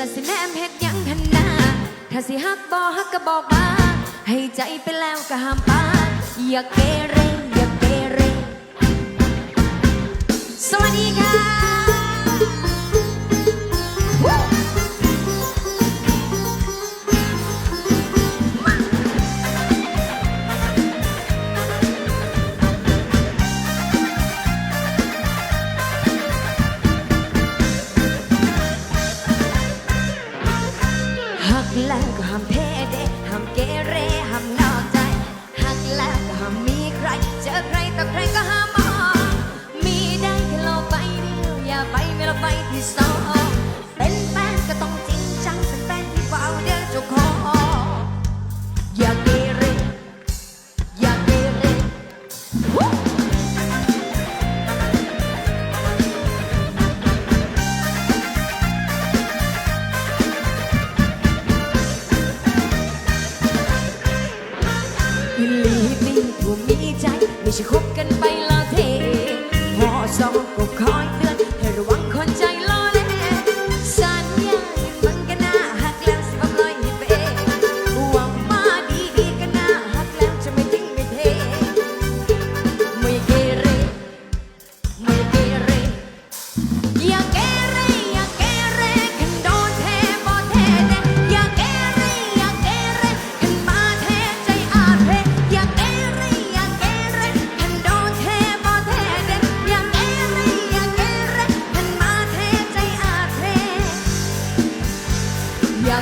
ละสิแนมเฮ็ดยังหันหน้าถ้าสิฮักบ่ฮักก็บอกมา ให้ใจไปแล้วก็ห้ามปาอย่าเกเรอย่าเกเรสวัสดีค่ะ ใช่คบกันไปแล้วทีพอสองก็คอย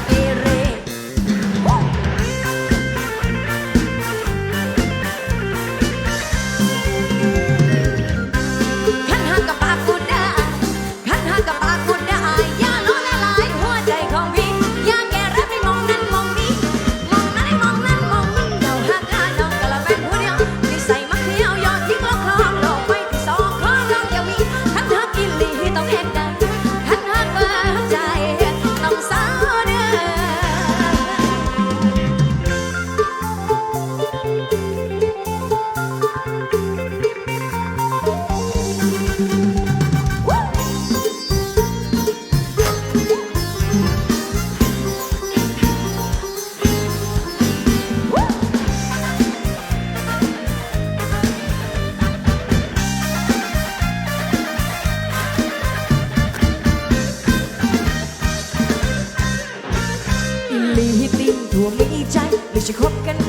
saber ใจไม่ใช่คบกัน